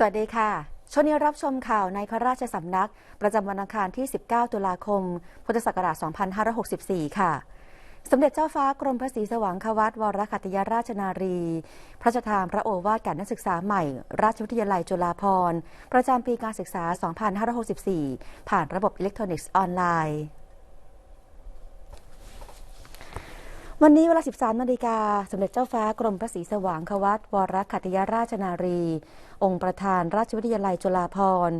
สวัสดีค่ะช่วงนี้รับชมข่าวในพระราชสำนัก ประจำวันอังคารที่ 19 ตุลาคม พุทธศักราช 2564 ค่ะ สมเด็จเจ้าฟ้ากรมพระศรีสว่างควัตวรคัตยราชนารี พระราชทานพระโอวาทแก่นักศึกษาใหม่ ราชวิทยาลัยจุฬาภรณ์ประจำปีการศึกษา 2564 ผ่านระบบอิเล็กทรอนิกส์ออนไลน์วันนี้เวลา 13นาฬิกา สมเด็จเจ้าฟ้ากรมพระศรีสว่างควัตวรคัตยราชนารี องค์ประธานราชวิทยาลัยจุฬาภรณ์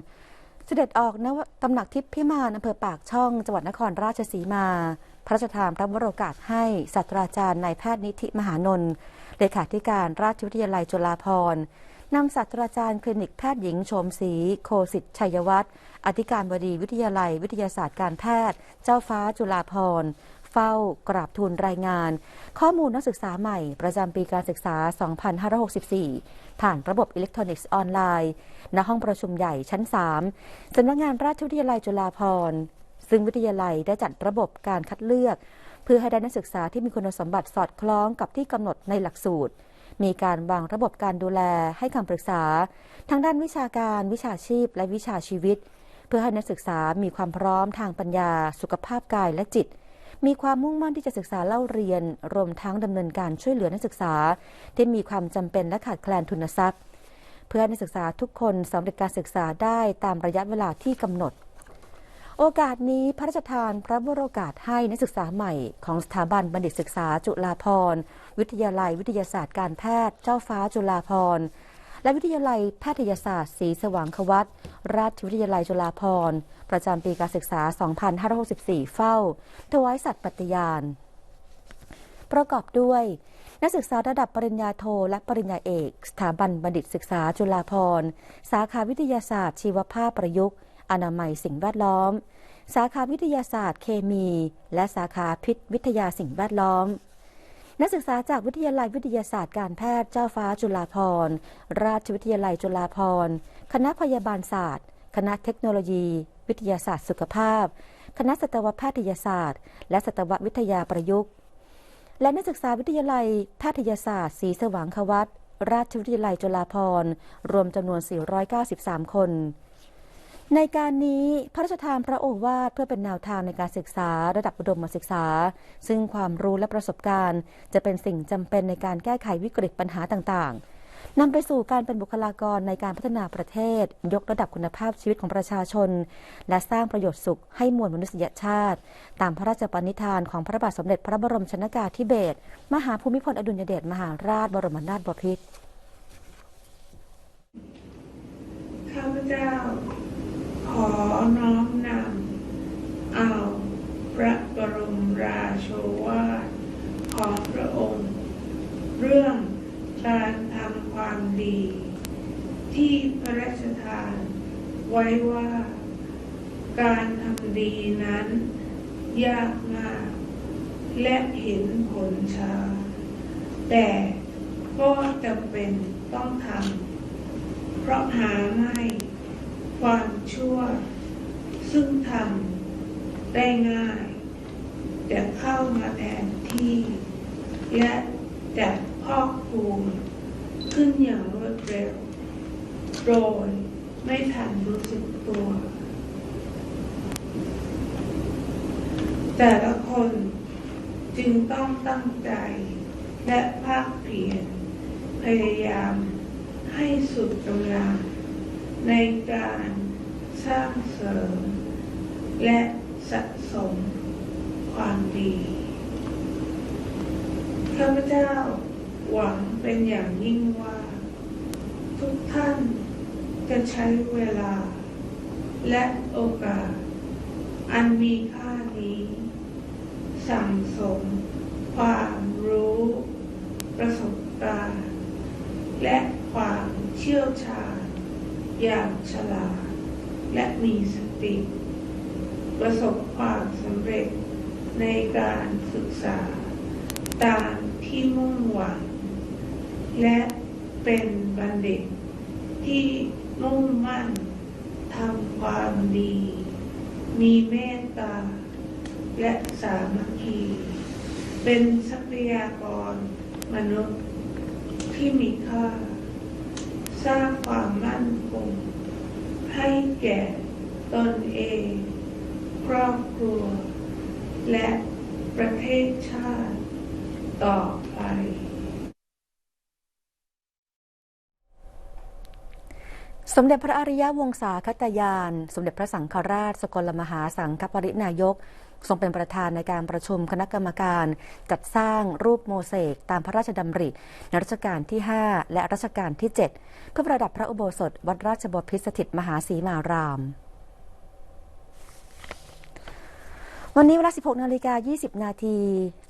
เสด็จออกนวตำหนักทิพย์พิมานอำเภอปากช่องจังหวัดนครราชสีมา พระราชทานพระวโรกาสให้ศาสตราจารย์นายแพทย์นิธิมหานนท์เลขาธิการราชวิทยาลัยจุฬาภรณ์นำศาสตราจารย์คลินิกแพทย์หญิงโฉมศรีโคสิทธิ์ชัยวัฒน์อธิการบดีวิทยาลัยวิทยาศาสตร์การแพทย์ เจ้าฟ้าจุฬาภรณ์ ฝ้ากราบทูลรายงาน ข้อมูลนักศึกษาใหม่ ประจำปีการศึกษา 2564 ผ่านระบบอิเล็กทรอนิกส์ออนไลน์ณห้องประชุมใหญ่ชั้น 3 สำนักงานราชวิทยาลัยจุฬาภรณ์ซึ่งวิทยาลัยได้จัดระบบการคัดเลือก เพื่อให้ได้นักศึกษาที่มีคุณสมบัติสอดคล้องกับที่กำหนดในหลักสูตร มีการวางระบบการดูแลให้คำปรึกษา ทางด้านวิชาการวิชาชีพ และวิชาชีวิต เพื่อให้นักศึกษามีความพร้อมทางปัญญา สุขภาพกายและจิต มีความมุ่งมั่นที่จะศึกษาเล่าเรียน รวมทั้งดำเนินการช่วยเหลือนักศึกษา ที่มีความจำเป็นและขาดแคลนทุนทรัพย์ เพื่อนักศึกษาทุกคนสำเร็จการศึกษาได้ตามระยะเวลาที่กำหนดโอกาสนี้พระราชทานพระบรโอกาสให้นักศึกษาใหม่ของสถาบันบัณฑิตศึกษาจุฬาภรณ์วิทยาลัยวิทยาศาสตร์การแพทย์ เจ้าฟ้าจุฬาภรณ์และวิทยาลัยแพทยศาสตร์ศรีสว่างควัตราชวิทยาลัยจุฬาภรณ์ ประจำปีการศึกษา 2564 เฝ้า ถวายสัตย์ปฏิญาณ ประกอบด้วย นักศึกษาระดับปริญญาโทและปริญญาเอก สถาบันบัณฑิตศึกษาจุฬาภรณ์สาขาวิทยาศาสตร์ชีวภาพประยุกต์ อนามัยสิ่งแวดล้อม สาขาวิทยาศาสตร์เคมี และสาขาพิษวิทยาสิ่งแวดล้อมนักศึกษาจากวิทยาลัยวิทยาศาสตร์การแพทย์เจ้าฟ้าจุฬาภรณ์ ราชวิทยาลัยจุฬาภรณ์ คณะพยาบาลศาสตร์ คณะเทคโนโลยี วิทยาศาสตร์สุขภาพ คณะสัตวแพทยศาสตร์ และสัตววิทยาประยุกต์ และนักศึกษาวิทยาลัยแพทยศาสตร์ศรีสว่างควัตราชวิทยาลัยจุฬาภรณ์รวมจำนวน 493 คน ในการนี้พระราชทานพระโอวาทเพื่อเป็นแนวทางในการศึกษาระดับอุดมศึกษา ซึ่งความรู้และประสบการณ์ จะเป็นสิ่งจำเป็นในการแก้ไขวิกฤตปัญหาต่างๆ นำไปสู่การเป็นบุคลากรในการพัฒนาประเทศ ยกระดับคุณภาพชีวิตของประชาชน และสร้างประโยชน์สุขให้มวลมนุษยชาติ ตามพระราชปณิธานของพระบาทสมเด็จพระบรมชนกาธิเบศรมหาภูมิพลอดุลยเดชมหาราชบรมนาถบพิตรข้าพเจ้า ขอน้อมนำเอาพระบรมราโชวาทของพระองค์ เรื่อง การทำความดี ที่พระราชทาน ไว้ว่า การทำดีนั้น ยากมาก และเห็นผลช้า แต่ก็จำเป็นต้องทำเพราะหาไม่ความชั่ว ซึ่งทำได้ง่ายจะเข้ามาแทนที่ และจะ พอกพูนขึ้นอย่างรวดเร็ว โดยไม่ทันรู้สึกตัว แต่ละคนจึงต้องตั้งใจและภาคเพียรพยายามให้สุดกำลังในการสร้างเสริม และสะสมความดีข้าพเจ้า หวังเป็นอย่างยิ่งว่า ทุกท่านจะใช้เวลา และโอกาส อันมีค่านี้ สั่งสม ความรู้ ประสบการณ์ และความเชี่ยวชาญ อย่างฉลาด และมีสติ ประสบความสำเร็จในการศึกษาตามที่มุ่งหวัง และเป็นบัณฑิต ที่มุ่งมั่นทำความดี มีเมตตา และสามัคคี เป็นทรัพยากรมนุษย์ที่มีค่า สร้างความมั่นคง ให้แก่ตนเอง ครอบครัว และประเทศชาติต่อไป ส มเด็จพระอริยวงศาคตยาน สมเด็จพระสังฆราช สกลมหาสังฆปรินายก ทรงเป็นประธานในการประชุมคณะกรรมการ จัดสร้างรูปโมเสกตามพระราชดำริ ในรัชกาลที่ 5 และรัชกาลที่ 7 เพื่อประดับพระอุโบสถ วัดราชบพิตรสถิตมหาสีมารามวันนี้เวลา 16 นาฬิกา 20 นาที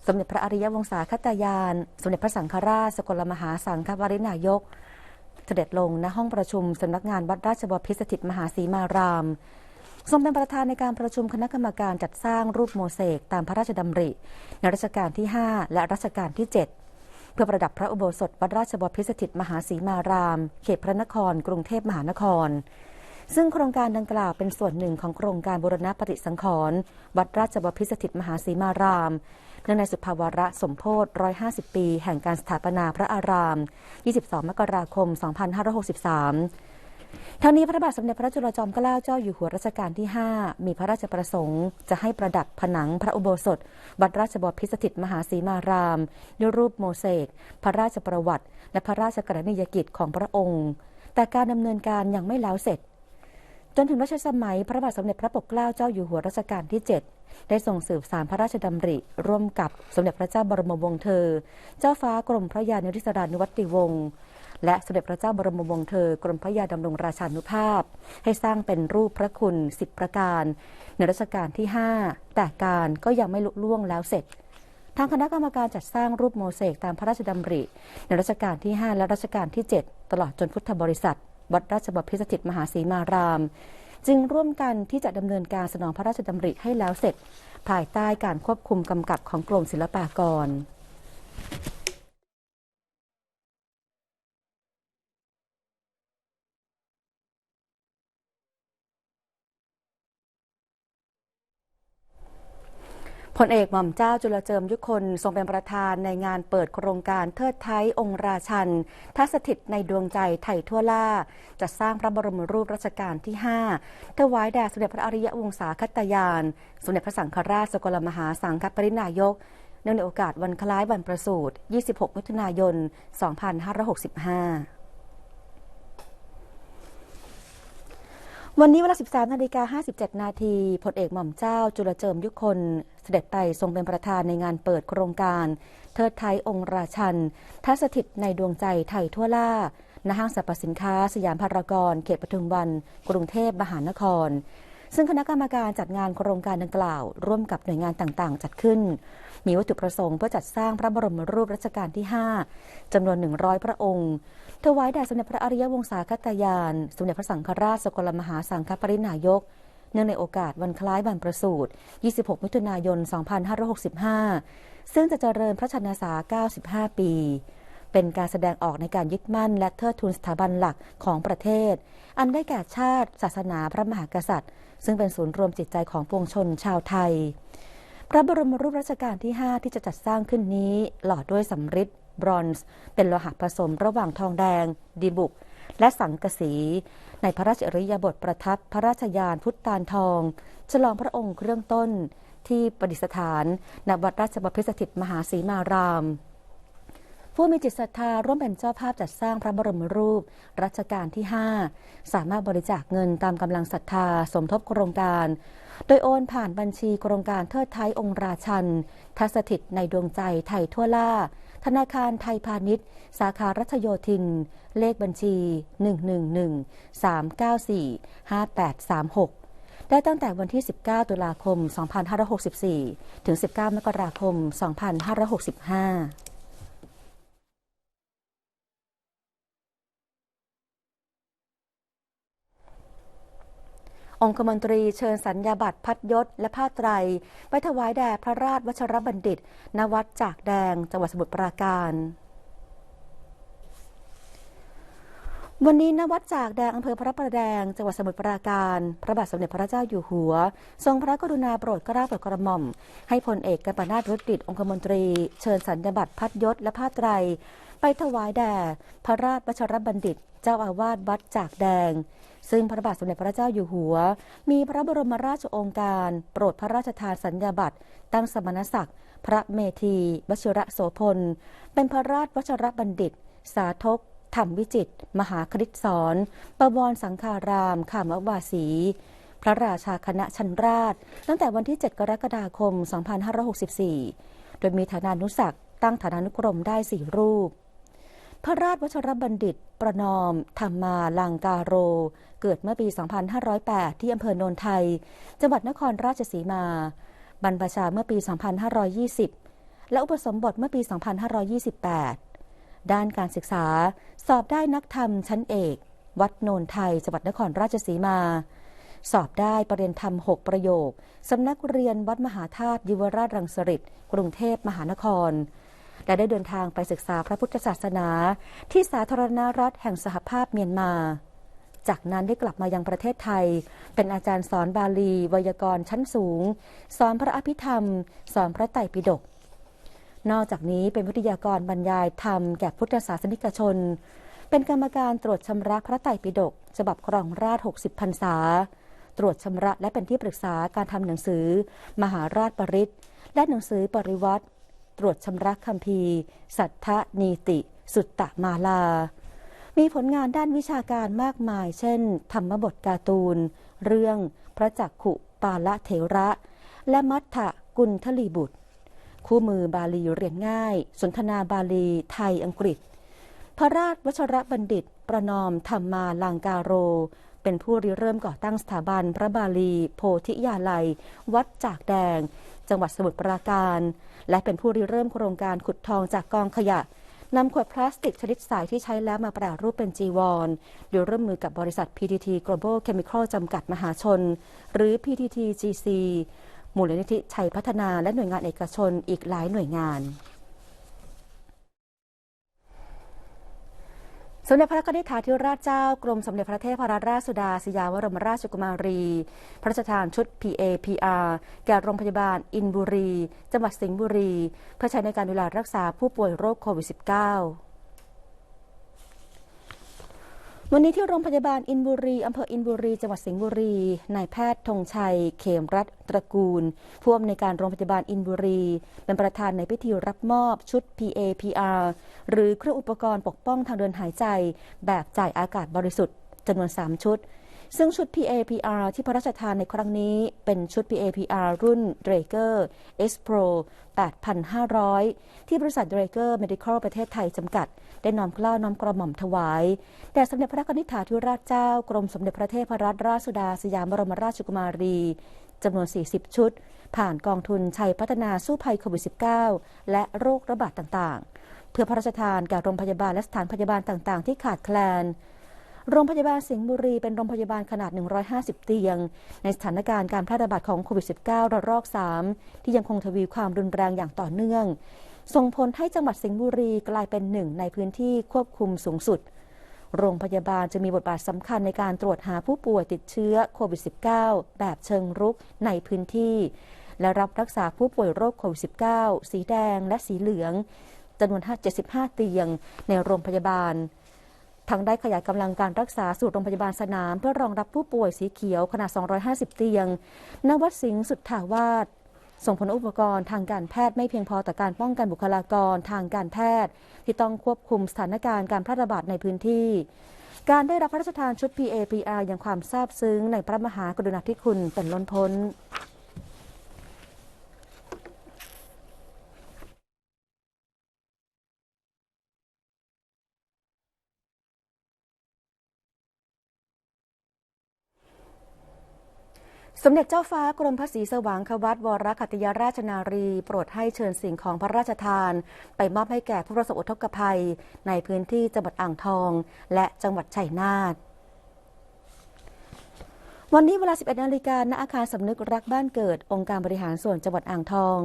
สมเด็จพระอริยวงศาคตยาน สมเด็จพระสังฆราช สกลมหาสังฆปรินายก เสด็จลงณห้องประชุมสำนักงานวัดราชบพิสถิตมหาสีมาราม ทรงเป็นประธานในการประชุมคณะกรรมการจัดสร้างรูปโมเสกตามพระราชดำริ ในรัชกาลที่ 5 และรัชกาลที่ 7 เพื่อประดับพระอุโบสถวัดราชบพิสถิตมหาสีมาราม เขตพระนคร กรุงเทพมหานคร ซึ่งโครงการดังกล่าวเป็นส่วนหนึ่งของโครงการบูรณะปฏิสังขรณ์วัดราชบพิสถิตมหาสีมาราม นื่องในสุภาวระสมโพธิ150 ปี แห่งการสถาปนาพระอาราม 22 มกราคม 2563 ทั้งนี้พระบาทสมเด็จพระจุลจอมเกล้าเจ้าอยู่หัวรัชกาลที่ 5 มีพระราชประสงค์ จะให้ประดับผนังพระอุโบสถวัดราชบพิสถิตมหาสีมาราม ด้วยรูปโมเสกพระราชประวัติ และพระราชกรณียกิจของพระองค์ แต่การดำเนินการยังไม่แล้วเสร็จ จนถึงรัชสมัยพระบาทสมเด็จพระปกเกล้าเจ้าอยู่หัวรัชกาลที่ 7 ได้ส่งสืบสารพระราชดำริ ร่วมกับสมเด็จพระเจ้าบรมวงศ์เธอ เจ้าฟ้ากรมพระยานุริศรานุวัติวงศ์และสมเด็จพระเจ้าบรมวงศ์เธอกรมพระยาดำรงราชานุภาพ ให้สร้างเป็นรูปพระคุณสิบประการ ในรัชกาลที่ 5 แต่การก็ยังไม่ลุล่วงแล้วเสร็จทางคณะกรรมการจัดสร้างรูปโมเสกตามพระราชดำริ ในรัชกาลที่ 5 และรัชกาลที่ 7 ตลอดจนพุทธบริษัท วัดราชบพิสถิตมหาสีมาราม จึงร่วมกันที่จะดำเนินการสนองพระราชดำริให้แล้วเสร็จ ภายใต้การควบคุมกำกับของกรมศิลปากร พลเอกหม่อมเจ้าจุลเจิมยุคนทรงเป็นประธานในงานเปิดโครงการเทิดไทยองค์ราชัน ทัศถิตในดวงใจไทยทั่วล่าจัดสร้างพระบรมรูปรัชกาลที่ 5ถวายแด่สมเด็จพระอริยวงศาคตยาน สมเด็จพระสังฆราชสกลมหาสังฆปรินายก เนื่องในโอกาสวันคล้ายวันประสูติ 26 มิถุนายน 2565 วันนี้เวลา 13 นาฬิกา 57 นาทีพลเอกหม่อมเจ้า จุลเจิมยุคนเสด็จไปทรงเป็นประธานในงานเปิดโครงการ เทิดไทยองค์ราชันทัศถิตในดวงใจไทยทั่วล่าณห้างสรรพสินค้าสยามพารากอนเขตปทุมวัน กรุงเทพมหานคร ซึ่งคณะกรรมการจัดงานโครงการดังกล่าว ร่วมกับหน่วยงานต่างๆ จัดขึ้น มีวัตถุประสงค์เพื่อจัดสร้างพระบรมรูปรัชกาลที่ 5จำนวน 100 พระองค์ถวายแด่สมเด็จพระอริยวงศาคตยาน สมเด็จพระสังฆราชสกลมหาสังฆปรินายกเนื่องในโอกาสวันคล้ายวันประสูติ 26 มิถุนายน 2565 ซึ่งจะเจริญพระชนษา95 ปี เป็นการแสดงออกในการยึดมั่นและเทิดทูนสถาบันหลักของประเทศ อันได้แก่ชาติ ศาสนาพระมหากษัตริย์ ซึ่งเป็นศูนย์รวมจิตใจของปวงชนชาวไทย พระบรมรูปรัชกาลที่ 5 ที่จะจัดสร้างขึ้นนี้ หล่อด้วยสำริดบรอนซ์ เป็นโลหะผสมระหว่างทองแดง ดีบุก และสังกะสี ในพระราชอริยบทประทับพระราชยานพุทธาลทอง ฉลองพระองค์เครื่องต้นที่ประดิษฐานณวัดราชบพิตรสถิตมหาสีมาราม ผู้มีจิตศรัทธาร่วมเป็นเจ้าภาพจัดสร้างพระบรมรูป รัชกาลที่ 5 สามารถบริจาคเงินตามกำลังศรัทธาสมทบโครงการ โดยโอนผ่านบัญชีโครงการเทิดไทยองค์ราชัน ทัศถิตในดวงใจไทยทั่วล่า ธนาคารไทยพาณิชย์ สาขารัชโยธิน เลขบัญชี 111 394 5836ได้ตั้งแต่วันที่ 19 ตุลาคม 2564 ถึง 19 มกราคม 2565 องคมนตรีเชิญสัญญาบัตรพัดยศและผ้าไตร ไปถวายแด่พระราชวชรบัณฑิต ณ วัดจากแดง จังหวัดสมุทรปราการวันนี้ณวัดจากแดงอำเภอพระประแดง จังหวัดสมุทรปราการ พระบาทสมเด็จพระเจ้าอยู่หัว ทรงพระกรุณาโปรดเกล้าโปรดกระหม่อม ให้พลเอกกัมปนาตรุษดิตองคมนตรี เชิญสัญญาบัตรพัดยศและผ้าไตร ไปถวายแด่พระราชวชรบัณฑิต เจ้าอาวาสวัดจากแดง ซึ่งพระบาทสมเด็จพระเจ้าอยู่หัว มีพระบรมราชโองการ โปรดพระราชทานสัญญาบัตร ตั้งสมณศักดิ์ พระเมธีวชิระโสพล เป็นพระราชวชรบัณฑิต สาธกธรรมวิจิต มหาคริสสอนประวรสังฆารามขามวาสีพระราชาคณะชันราช ตั้งแต่วันที่ 7 กรกฎาคม 2564 โดยมีฐานานุศักตั้งฐานานุกรมได้สี่รูป พระราชวัชรบัณฑิต ประนอม ธรรมาลังการโร เกิดเมื่อปี 2508 ที่อำเภอโนนไทย จังหวัดนครราชสีมา บรรพชาเมื่อปี 2520 และอุปสมบทเมื่อปี 2528 ด้านการศึกษาสอบได้นักธรรมชั้นเอก วัดโนนไทย จังหวัดนครราชสีมา สอบได้ประเรียนธรรม 6 ประโยค สำนักเรียนวัดมหาธาตุยุวราชรังสฤษกรุงเทพมหานคร และได้เดินทางไปศึกษาพระพุทธศาสนา ที่สาธารณรัฐแห่งสหภาพเมียนมา จากนั้นได้กลับมายังประเทศไทย เป็นอาจารย์สอนบาลี ไวยากรณ์ชั้นสูง สอนพระอภิธรรม สอนพระไตรปิฎกนอกจากนี้เป็นวิทยากรบรรยายธรรมแก่พุทธศาสนิกชน เป็นกรรมการตรวจชำระพระไตรปิฎกฉบับครองราช 60พรรษา ตรวจชำระและเป็นที่ปรึกษาการทำหนังสือ มหาราชปริศและหนังสือปริวัติ ตรวจชำระคัมภีร์ สัทธนีติ สุตตมาลา มีผลงานด้านวิชาการมากมาย เช่น ธรรมบทการ์ตูน เรื่องพระจักขุปาละเถระ และมัทธกุลทลีบุตร คู่มือบาลีเรียนง่าย สนทนาบาลีไทยอังกฤษ พระราชวชรบัณฑิต ประนอมธรรมาลังการโร เป็นผู้ริเริ่มก่อตั้งสถาบันพระบาลี โพธิยาลัย วัดจากแดง จังหวัดสมุทรปราการ และเป็นผู้ริเริ่มโครงการขุดทองจากกองขยะนำขวดพลาสติกชนิดใสที่ใช้แล้วมาแปรรูปเป็นจีวร โดยร่วมมือกับบริษัท PTT Global Chemical จำกัดมหาชน หรือ PTT GC มูลนิธิชัยพัฒนาและหน่วยงานเอกชนอีกหลายหน่วยงาน สมเด็จพระนิธิาธิราชเจ้ากรมสมเด็จพระเทพรัตนราชสุดาสยามวรมราชกุมารี พระราชทานชุด PA PR แก่โรงพยาบาลอินบุรี จังหวัดสิงห์บุรี เพื่อใช้ในการดูแลรักษาผู้ป่วยโรคโควิด -19 วันนี้ที่โรงพยาบาลอินบุรีอำเภออินบุรีจังหวัดสิงห์บุรีนายแพทย์ธงชัย เขมรัตน์ตระกูลผู้อำนวยการโรงพยาบาลอินบุรี เป็นประธานในพิธีรับมอบชุด PAPR หรือเครื่องอุปกรณ์ปกป้องทางเดินหายใจ แบบจ่ายอากาศบริสุทธิ์จำนวน 3 ชุด ซึ่งชุด PAPR ที่พระราชทานในครั้งนี้เป็นชุด PAPR รุ่น Drager X Pro 8,500 ที่บริษัท Drager Medical ประเทศไทยจำกัด ได้นอมเกล้าน้อมกระหม่อมถวาย แด่สมเด็จพระนิธิถาธิราชเจ้า กรมสมเด็จพระเทพรัตนราชสุดาสยามบรมราชกุมารีจำนวน 40 ชุด ผ่านกองทุนชัยพัฒนาสู้ภัยโควิด -19 และโรคระบาดต่างๆ เพื่อพระราชทานแก่โรงพยาบาลและสถานพยาบาลต่างๆ ที่ขาดแคลน โรงพยาบาลสิงห์บุรีเป็นโรงพยาบาลขนาด 150 เตียง ในสถานการณ์การแพร่ระบาดของโควิด -19 ระลอก 3 ที่ยังคงทวีความรุนแรงอย่างต่อเนื่อง ส่งผลให้จังหวัดสิงห์บุรีกลายเป็นหนึ่งในพื้นที่ควบคุมสูงสุด โรงพยาบาลจะมีบทบาทสำคัญในการตรวจหาผู้ป่วยติดเชื้อโควิด -19 แบบเชิงรุกในพื้นที่ และรับรักษาผู้ป่วยโรคโควิด -19 สีแดงและสีเหลืองจำนวน75 เตียงในโรงพยาบาล ทั้งได้ขยายกำลังการรักษาสู่โรงพยาบาลสนาม เพื่อรองรับผู้ป่วยสีเขียวขนาด 250 เตียงนวัดสิงห์สุดถาวาสส่งผลอุปกรณ์ทางการแพทย์ไม่เพียงพอต่อการป้องกันบุคลากรทางการแพทย์ ที่ต้องควบคุมสถานการณ์การแพร่ระบาดในพื้นที่ การได้รับพระราชทานชุด PAPR ยังความซาบซึ้งในพระมหากรุณาธิคุณเป็นล้นพ้น สมเด็จเจ้าฟ้ากรมพระศรีสว่างควัตวรคัตยาราชนารี โปรดให้เชิญสิ่งของพระราชทาน ไปมอบให้แก่ผู้ประสบอุทกภัย ในพื้นที่จังหวัดอ่างทอง และจังหวัดชัยนาทวันนี้เวลา 11 นาฬิกาณอาคารสำนึกรักบ้านเกิด องค์การบริหารส่วนจังหวัดอ่างทอง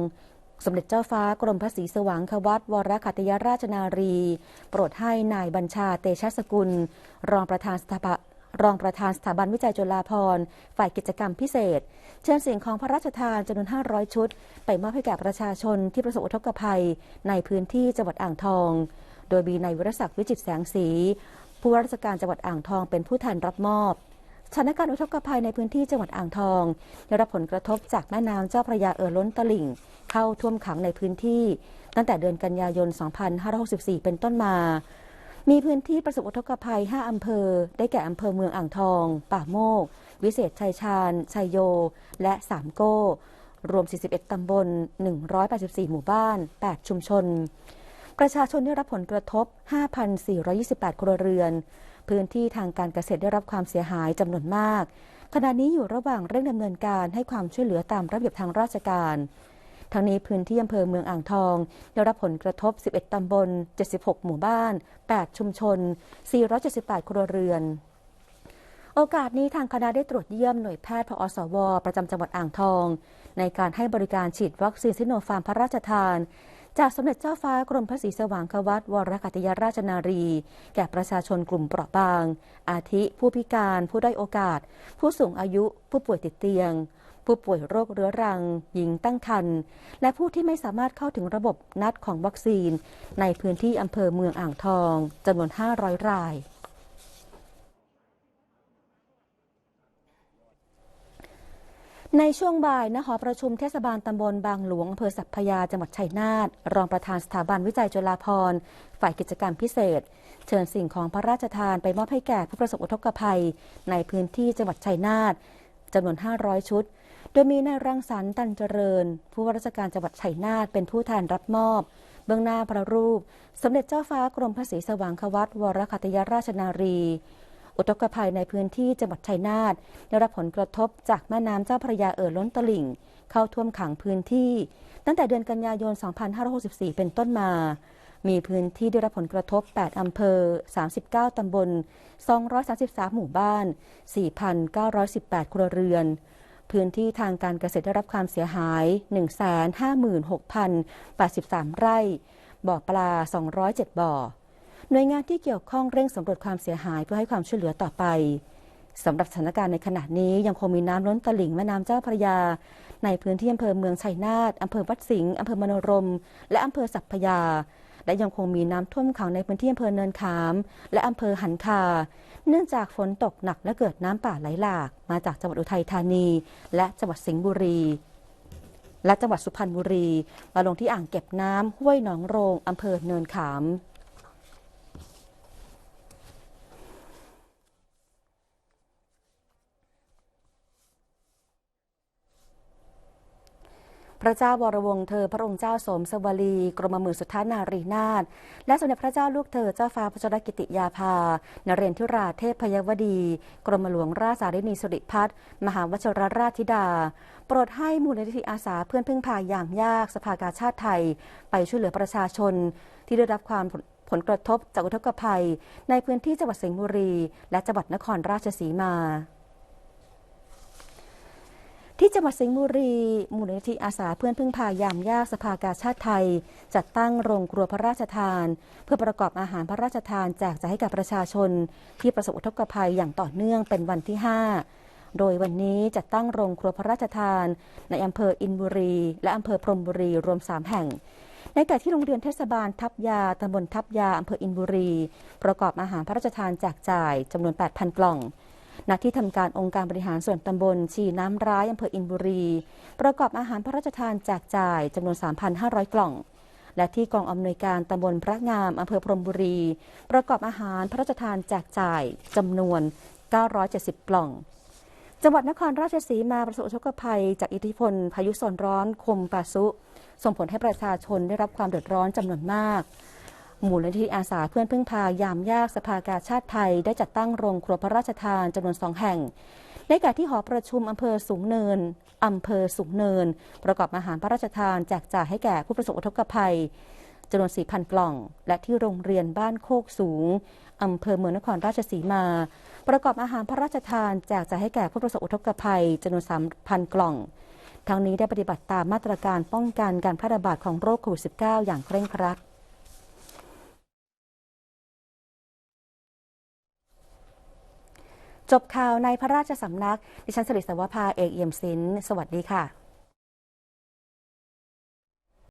สมเด็จเจ้าฟ้ากรมพระศรีสว่างควัตวรคัตยาราชนารี โปรดให้นายบัญชาเตชะสกุล รองประธานสถาบัน รองประธานสถาบันวิจัยจุฬาภรณ์ฝ่ายกิจกรรมพิเศษ เชิญสิ่งของพระราชทานจำนวน 500 ชุด ไปมอบให้แก่ประชาชนที่ประสบอุทกภัย ในพื้นที่จังหวัดอ่างทอง โดยมีนายวิรศักดิ์วิจิตรแสงสี ผู้ว่าราชการจังหวัดอ่างทองเป็นผู้แทนรับมอบสถานการณ์อุทกภัยในพื้นที่จังหวัดอ่างทองได้รับผลกระทบจากแม่น้ำเจ้าพระยาเอ่อล้นตลิ่ง เข้าท่วมขังในพื้นที่ ตั้งแต่เดือนกันยายน 2564 เป็นต้นมา มีพื้นที่ประสบอุทกภัย 5 อำเภอ ได้แก่อำเภอเมืองอ่างทอง ป่าโมก วิเศษชัยชาญ ชัยโย และสามโก้ รวม 41 ตำบล 184 หมู่บ้าน 8 ชุมชน ประชาชนได้รับผลกระทบ 5,428 ครัวเรือน พื้นที่ทางการเกษตรได้รับความเสียหายจำนวนมาก ขณะนี้อยู่ระหว่างเร่งดำเนินการให้ความช่วยเหลือตามระเบียบทางราชการ ทั้งนี้พื้นที่อำเภอเมืองอ่างทอง ได้รับผลกระทบ 11 ตำบล 76 หมู่บ้าน 8 ชุมชน 478 ครัวเรือนโอกาสนี้ทางคณะได้ตรวจเยี่ยมหน่วยแพทย์พอสว ประจำจังหวัดอ่างทอง ในการให้บริการฉีดวัคซีนซิโนฟาร์มพระราชทาน จากสมเด็จเจ้าฟ้ากรมพระศรีสว่างควัตวรกัตยราชนารี แก่ประชาชนกลุ่มเปราะบาง อาทิ ผู้พิการ ผู้ด้อยโอกาส ผู้สูงอายุ ผู้ป่วยติดเตียง ผู้ป่วยโรคเรื้อรัง หญิงตั้งครรภ์และผู้ที่ไม่สามารถเข้าถึงระบบนัดของวัคซีน ในพื้นที่อำเภอเมืองอ่างทองจำนวน 500 รายในช่วงบ่ายณหอประชุมเทศบาลตำบลบางหลวงอำเภอสัพพยาจังหวัดชัยนาทรองประธานสถาบันวิจัยจุฬาภรณ์ฝ่ายกิจกรรมพิเศษ เชิญสิ่งของพระราชทานไปมอบให้แก่ผู้ประสบอุทกภัย ในพื้นที่จังหวัดชัยนาทจำนวน 500 ชุด โดยมีนายรังสรรค์ตันเจริญ ผู้ว่าราชการจังหวัดชัยนาทเป็นผู้แทนรับมอบ เบื้องหน้าพระรูป สมเด็จเจ้าฟ้ากรมพระศรีสว่างควัตวรคัตยราชนารี อุทกภัยในพื้นที่จังหวัดชัยนาทได้รับผลกระทบจากแม่น้ำเจ้าพระยาเอ่อล้นตลิ่ง เข้าท่วมขังพื้นที่ ตั้งแต่เดือนกันยายน 2564 เป็นต้นมามีพื้นที่ได้รับผลกระทบ 8 อำเภอ 39 ตำบล 233 หมู่บ้าน 4,918 ครัวเรือน พื้นที่ทางการเกษตรได้รับความเสียหาย 156,083 ไร่ บ่อปลา 207 บ่อ หน่วยงานที่เกี่ยวข้องเร่งสำรวจความเสียหายเพื่อให้ความช่วยเหลือต่อไปสำหรับสถานการณ์ในขณะนี้ยังคงมีน้ำล้นตลิ่งแม่น้ำเจ้าพระยา ในพื้นที่อำเภอเมืองชัยนาทอำเภอวัดสิงห์อำเภอมโนรม และอำเภอสัพพยา และยังคงมีน้ำท่วมขังในพื้นที่อำเภอเนินขาม และอำเภอหันคา เนื่องจากฝนตกหนักและเกิดน้ำป่าไหลหลาก มาจากจังหวัดอุทัยธานี และจังหวัดสิงห์บุรีและจังหวัดสุพรรณบุรี มาลงที่อ่างเก็บน้ำห้วยหนองโรงอำเภอเนินขาม พระเจ้าวรวงศ์เธอ พระองค์เจ้าสมสวลี กรมหมื่นสุทธานารีนาถและสมเด็จพระเจ้าลูกเธอเจ้าฟ้าพระชนกิติยาภานเรนทิราเทพพยวดี กรมหลวงราชสารินีสุริพัฒน์มหาวชรราชธิดา โปรดให้มูลนิธิอาสาเพื่อนพึ่งพาอย่ามยากสภากาชาติไทย ไปช่วยเหลือประชาชน ที่ได้รับความผลกระทบจากอุทกภัย ในพื้นที่จังหวัดสิงห์บุรี และจังหวัดนครราชสีมา ที่จังหวัดสิงห์บุรี มูลนิธิอาสาเพื่อนพึ่งพายามยากสภากาชาติไทย จัดตั้งโรงครัวพระราชทาน เพื่อประกอบอาหารพระราชทานแจกจ่ายให้กับประชาชน ที่ประสบอุทกภัยอย่างต่อเนื่องเป็นวันที่ 5 โดยวันนี้จัดตั้งโรงครัวพระราชทาน ในอำเภออินบุรี และอำเภอพรมบุรีรวม 3 แห่งในแต่ที่โรงเรียนเทศบาลทับยาตำบลทับยาอำเภออินบุรี ประกอบอาหารพระราชทานแจกจ่ายจำนวน 8,000 กล่อง ณที่ทำการองค์การบริหารส่วนตำบลชีน้ำร้ายอำเภออินบุรี ประกอบอาหารพระราชทานแจกจ่ายจำนวน 3,500 กล่อง และที่กองอำนวยการตำบลพระงามอำเภอพรมบุรี ประกอบอาหารพระราชทานแจกจ่ายจำนวน 970 กล่องจังหวัดนครราชสีมาประสบอุทกภัย จากอิทธิพล พายุโซนร้อนคมปาซุ ส่งผลให้ประชาชนได้รับความเดือดร้อนจำนวนมาก มูลนิธิอาสาเพื่อนพึ่งพายามยากสภากาชาติไทย ได้จัดตั้งโรงครัวพระราชทานจำนวนสองแห่งในกาที่หอประชุมอำเภอสูงเนิน อำเภอสูงเนิน ประกอบอาหารพระราชทานแจกจ่ายให้แก่ผู้ประสบอุทกภัยจำนวน 4,000 กล่อง และที่โรงเรียนบ้านโคกสูง อำเภอเมืองนครราชสีมา ประกอบอาหารพระราชทานแจกจ่ายให้แก่ผู้ประสบอุทกภัยจำนวน 3,000 กล่อง ทั้งนี้ได้ปฏิบัติตามมาตรการป้องกันการแพร่ระบาดของโรคโควิด -19 อย่างเคร่งครัด จบข่าวในพระราชสำนัก ดิฉันสริสวภาเอกเอี่ยมศิลป์สวัสดีค่ะ